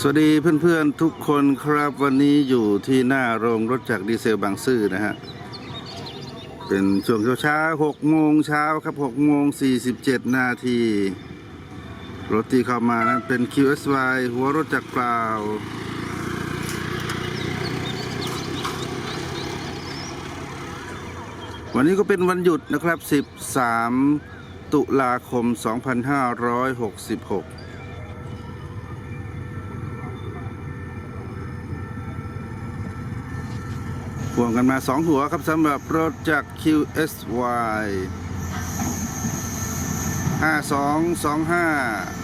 สวัสดีเพื่อนๆทุกคนครับวันนี้อยู่ที่หน้าโรงรถจักรดีเซลบางซื่อนะฮะ เป็นช่วงเช้าๆหกโมงเช้าครับหกโมงสี่สิบเจ็ดนาทีรถที่เข้ามานั้นเป็น QSY หัวรถจักรเปล่า วันนี้ก็เป็นวันหยุดนะครับ 13 ตุลาคม 2566 พ่วงกันมา 2 หัวครับสำหรับรถจาก QSY 5225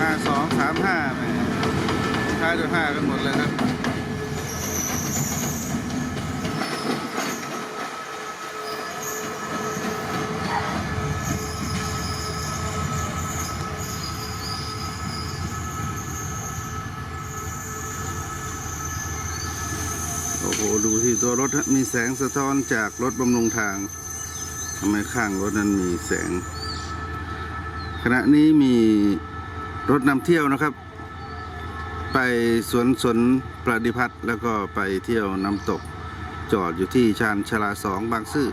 5235ท้ายด้วย5กันหมดเลยครับ โอ้โหดูที่ตัวรถมีแสงสะท้อนจากรถบำรุงทางทำไมข้างรถนั้นมีแสง ขณะนี้มีรถนำเที่ยวนะครับ ไปสวนสนประดิพัฒน์แล้วก็ไปเที่ยวน้ำตก จอดอยู่ที่ชานชาลาสองบางซื่อ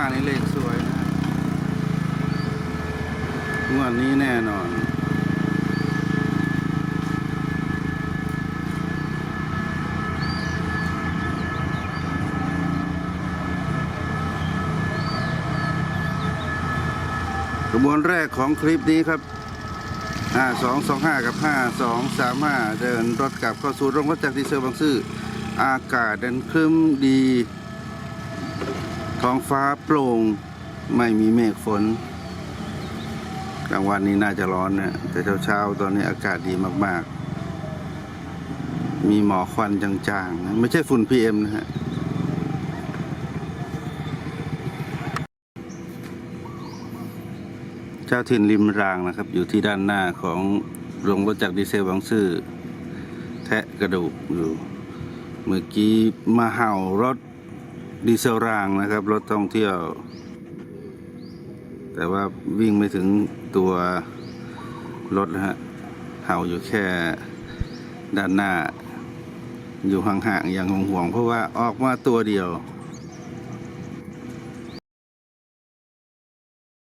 ห้านี่เลขสวยนะงวดนี้แน่นอนกระบวนแรกของคลิปนี้ครับ 5225 กับ 5235 เดินรถกลับเข้าสู่โรงรถจักดีเซลบางซื่อ อากาศเดินครึ้มดี ท้องฟ้าโปร่งไม่มีเมฆฝน กลางวันนี้น่าจะร้อนนะแต่เช้าๆ ตอนนี้อากาศดีมากๆ มีหมอกควันจางๆนะไม่ใช่ฝุ่น PM นะฮะเจ้าถิ่นริมรางนะครับ อยู่ที่ด้านหน้าของโรงรถจักรดีเซลบางซื่อแทะกระดูกอยู่ เมื่อกี้มาเห่ารถ ดีเซลรางนะครับ รถท่องเที่ยว แต่ว่าวิ่งไม่ถึงตัวรถนะฮะเห่าอยู่แค่ด้านหน้า อยู่ห่างๆอย่างห่วงๆเพราะว่าออกมาตัวเดียว